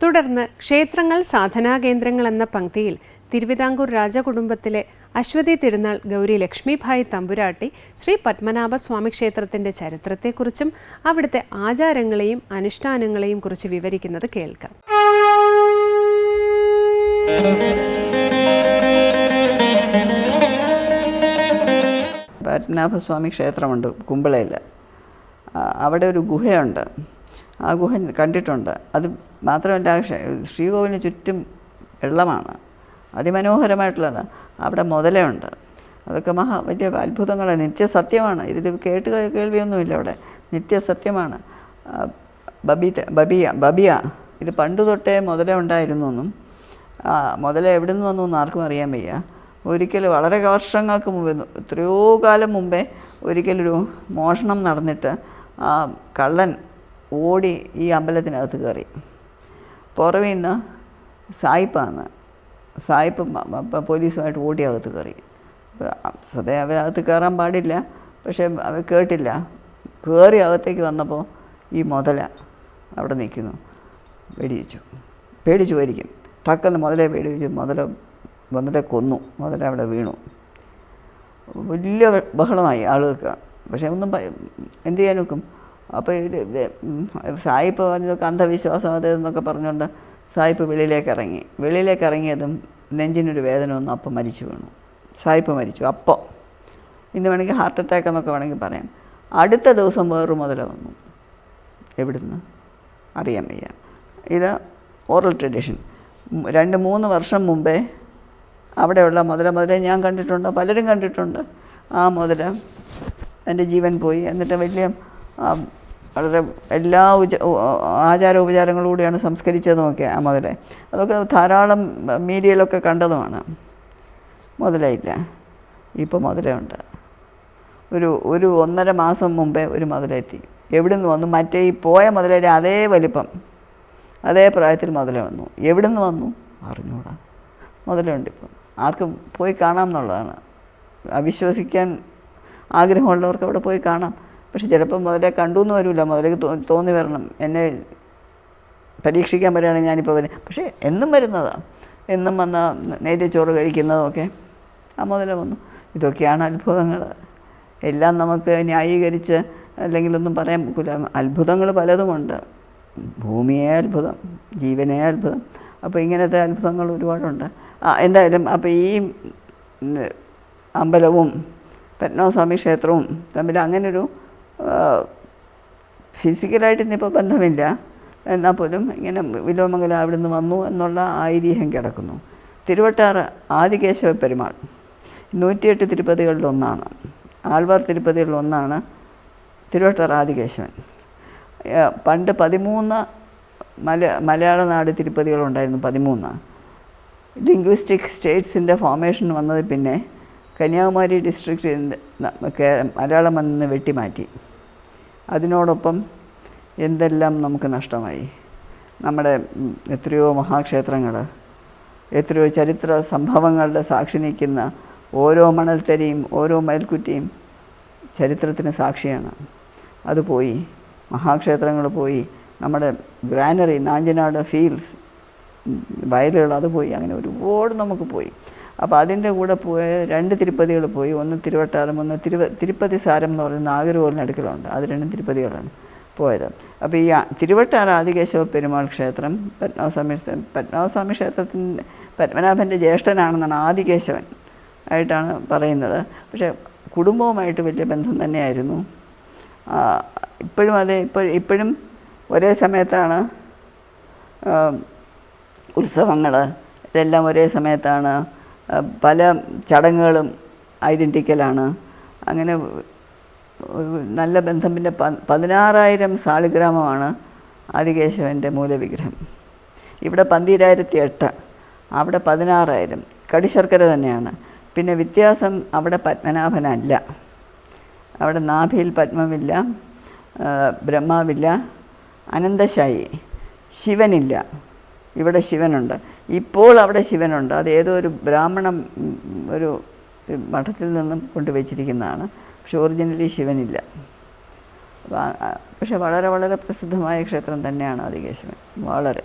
തുടർന്ന് ക്ഷേത്രങ്ങൾ സാധനാകേന്ദ്രങ്ങൾ എന്ന പങ്ക്തിയിൽ തിരുവിതാംകൂർ രാജകുടുംബത്തിലെ അശ്വതി തിരുനാൾ ഗൗരി ലക്ഷ്മിഭായ് തമ്പുരാട്ടി ശ്രീ പത്മനാഭ സ്വാമി ക്ഷേത്രത്തിന്റെ ചരിത്രത്തെക്കുറിച്ചും അവിടുത്തെ ആചാരങ്ങളെയും അനുഷ്ഠാനങ്ങളെയും കുറിച്ച് വിവരിക്കുന്നത് കേൾക്കാം. പത്മനാഭസ്വാമി ക്ഷേത്രമുണ്ട് കുമ്പളയിൽ അവിടെ ഒരു ഗുഹയുണ്ട്. ആ ഗുഹ കണ്ടിട്ടുണ്ട്. അത് മാത്രമല്ല ശ്രീകോവിലിന് ചുറ്റും വെള്ളമാണ്. അതിമനോഹരമായിട്ടുള്ളത് അവിടെ മുതലയുണ്ട്. അതൊക്കെ മഹാ വലിയ അത്ഭുതങ്ങളാണ് നിത്യസത്യമാണ്. ഇതിൽ കേട്ട് കേൾവിയൊന്നുമില്ല അവിടെ. നിത്യസത്യമാണ്. ബബിത ബബിയ ബബിയ. ഇത് പണ്ട് തൊട്ടേ മുതല ഉണ്ടായിരുന്നു എന്നും മുതല എവിടെ നിന്ന് വന്നു ആർക്കും അറിയാൻ വയ്യ. ഒരിക്കൽ വളരെ വർഷങ്ങൾക്ക് മുമ്പ് എത്രയോ കാലം മുമ്പേ ഒരിക്കലൊരു മോഷണം നടന്നിട്ട് ആ കള്ളൻ ഓടി ഈ അമ്പലത്തിനകത്ത് കയറി. പുറമേ നിന്ന് സായിപ്പാന്ന് സായിപ്പ് പോലീസുമായിട്ട് ഓടി അകത്ത് കയറി സദേ അവരകത്ത് കയറാൻ പാടില്ല പക്ഷേ അവർ കേട്ടില്ല. കയറി അകത്തേക്ക് വന്നപ്പോൾ ഈ മുതല അവിടെ നിൽക്കുന്നു. വെടിവെച്ചു പേടിച്ചു പോയിരിക്കും. ടക്കെന്ന് മുതലേ വെടിവെച്ചു മുതല മുതലെ കൊന്നു. മുതല അവിടെ വീണു. വലിയ ബഹളമായി ആളുകൾക്ക്. പക്ഷേ ഒന്നും എന്ത് ചെയ്യാൻ നോക്കും അപ്പോൾ ഇത് സായിപ്പ് പറഞ്ഞതൊക്കെ അന്ധവിശ്വാസം അത് എന്നൊക്കെ പറഞ്ഞുകൊണ്ട് സായിപ്പ് വെളിയിലേക്ക് ഇറങ്ങി. വെളിയിലേക്ക് ഇറങ്ങിയതും നെഞ്ചിനൊരു വേദന വന്നു അപ്പം മരിച്ചു വീണു. സായിപ്പ് മരിച്ചു അപ്പോൾ ഇന്ന് വേണമെങ്കിൽ ഹാർട്ട് അറ്റാക്ക് എന്നൊക്കെ വേണമെങ്കിൽ പറയാം. അടുത്ത ദിവസം വേറൊരു മുതല വന്നു. എവിടുന്ന്? അറിയാൻ വയ്യ. ഇത് ഓറൽ ട്രഡീഷൻ. രണ്ട് മൂന്ന് വർഷം മുമ്പേ അവിടെയുള്ള മുതല മുതല ഞാൻ കണ്ടിട്ടുണ്ട് പലരും കണ്ടിട്ടുണ്ട്. ആ മുതല എന്റെ ജീവൻ പോയി. എന്നിട്ട് വലിയ വളരെ എല്ലാ ഉച ഉ- ആചാര ഉപചാരങ്ങളോടെയാണ് സംസ്കരിച്ചതുമൊക്കെ ആ മുതലേ. അതൊക്കെ ധാരാളം മീഡിയയിലൊക്കെ കണ്ടതുമാണ്. മുതലയില്ല. ഇപ്പോൾ മുതലുണ്ട് ഒരു ഒരു ഒന്നര മാസം മുമ്പേ ഒരു മുതലെത്തി. എവിടെ നിന്ന് വന്നു? മറ്റേ ഈ പോയ മുതലയുടെ അതേ വലിപ്പം. അതേ പ്രായത്തിൽ മുതല വന്നു. എവിടെ നിന്ന് വന്നു? അറിഞ്ഞൂടാ. മുതലുണ്ട് ഇപ്പം. ആർക്കും പോയി കാണാം എന്നുള്ളതാണ്. അവിശ്വസിക്കാൻ ആഗ്രഹമുള്ളവർക്ക് അവിടെ പോയി കാണാം. പക്ഷെ ചിലപ്പോൾ മുതലേ കണ്ടു എന്ന് വരില്ല മുതലേക്ക് തോന്നി വരണം. എന്നെ പരീക്ഷിക്കാൻ വരികയാണെങ്കിൽ ഞാനിപ്പോൾ വരും പക്ഷേ എന്നും വരുന്നതാണ് എന്നും വന്ന നെയ്തച്ചോറ് കഴിക്കുന്നതൊക്കെ ആ മുതലേ വന്നു. ഇതൊക്കെയാണ് അത്ഭുതങ്ങൾ എല്ലാം നമുക്ക് ന്യായീകരിച്ച് അല്ലെങ്കിൽ ഒന്നും പറയാൻ പറ്റില്ല അത്ഭുതങ്ങൾ പലതുമുണ്ട്. ഭൂമിയെ അത്ഭുതം ജീവനെ അത്ഭുതം. അപ്പോൾ ഇങ്ങനത്തെ അത്ഭുതങ്ങൾ ഒരുപാടുണ്ട്. ആ എന്തായാലും അപ്പോൾ ഈ അമ്പലവും പത്മനാഭസ്വാമി ക്ഷേത്രവും തമ്മിൽ അങ്ങനൊരു ഫിസിക്കലായിട്ട് ഇന്നിപ്പോൾ ബന്ധമില്ല. എന്നാൽ പോലും ഇങ്ങനെ വിലോമംഗലം അവിടെ നിന്ന് വന്നു എന്നുള്ള ഐതിഹ്യം കിടക്കുന്നു. തിരുവട്ടാറ് ആദികേശവ പെരുമാൾ. നൂറ്റിയെട്ട് തിരുപ്പതികളിലൊന്നാണ് ആൾവാർ തിരുപ്പതികളിലൊന്നാണ് തിരുവട്ടാർ ആദികേശവൻ. പണ്ട് പതിമൂന്ന് മല മലയാള നാട് തിരുപ്പതികളുണ്ടായിരുന്നു പതിമൂന്ന്. ലിംഗ്വിസ്റ്റിക് സ്റ്റേറ്റ്സിന്റെ ഫോർമേഷൻ വന്നത് പിന്നെ കന്യാകുമാരി ഡിസ്ട്രിക്റ്റ് മലയാളം വന്ന് വെട്ടിമാറ്റി. അതിനോടൊപ്പം എന്തെല്ലാം നമുക്ക് നഷ്ടമായി? നമ്മുടെ എത്രയോ മഹാക്ഷേത്രങ്ങൾ എത്രയോ ചരിത്ര സംഭവങ്ങളുടെ സാക്ഷി നിൽക്കുന്ന ഓരോ മണൽത്തരിയും ഓരോ മയൽക്കുറ്റിയും ചരിത്രത്തിന് സാക്ഷിയാണ്. അത് പോയി മഹാക്ഷേത്രങ്ങൾ പോയി നമ്മുടെ ഗ്രാനറി നാഞ്ചനാട് ഫീൽഡ്സ് വയലുകൾ അത് പോയി അങ്ങനെ ഒരുപാട് നമുക്ക് പോയി. അപ്പോൾ അതിന്റെ കൂടെ പോയ രണ്ട് തിരുപ്പതികൾ പോയി. ഒന്ന് തിരുവട്ടാരം ഒന്ന് തിരുവ തിരുപ്പതി സാരം എന്ന് പറയുന്ന നാഗർകോലിന് അടുക്കളുണ്ട് അത് രണ്ടും തിരുപ്പതികളാണ് പോയത്. അപ്പോൾ ഈ തിരുവട്ടാറ ആദികേശവ പെരുമാൾ ക്ഷേത്രം പത്മനാഭസ്വാമി പത്മനാഭസ്വാമി ക്ഷേത്രത്തിന്റെ പത്മനാഭന്റെ ജ്യേഷ്ഠനാണെന്നാണ് ആദികേശവൻ ആയിട്ടാണ് പറയുന്നത്. പക്ഷേ കുടുംബവുമായിട്ട് വലിയ ബന്ധം തന്നെയായിരുന്നു. ഇപ്പോഴും അതെ ഇപ്പോൾ ഇപ്പോഴും ഒരേ സമയത്താണ് ഉത്സവങ്ങൾ ഇതെല്ലാം ഒരേ സമയത്താണ്. പല ചടങ്ങുകളും ഐഡന്റിക്കലാണ്. അങ്ങനെ നല്ല ബന്ധം. പിന്നെ പതിനാറായിരം സാളിഗ്രാമമാണ് ആദികേശവന്റെ മൂലവിഗ്രഹം. ഇവിടെ പന്തിരായിരത്തി എട്ട് അവിടെ പതിനാറായിരം. കടിശർക്കര തന്നെയാണ്. പിന്നെ വ്യത്യാസം അവിടെ പത്മനാഭനല്ല. അവിടെ നാഭിയിൽ പത്മമില്ല ബ്രഹ്മാവില്ല അനന്തശായി ശിവനില്ല. ഇവിടെ ശിവനുണ്ട്. ഇപ്പോൾ അവിടെ ശിവനുണ്ട്. അത് ഏതോ ഒരു ബ്രാഹ്മണം ഒരു മഠത്തിൽ നിന്നും കൊണ്ടുവച്ചിരിക്കുന്നതാണ്. പക്ഷെ ഒറിജിനലി ശിവനില്ല. പക്ഷെ വളരെ വളരെ പ്രസിദ്ധമായ ക്ഷേത്രം തന്നെയാണ് ആദികേശവൻ. വളരെ.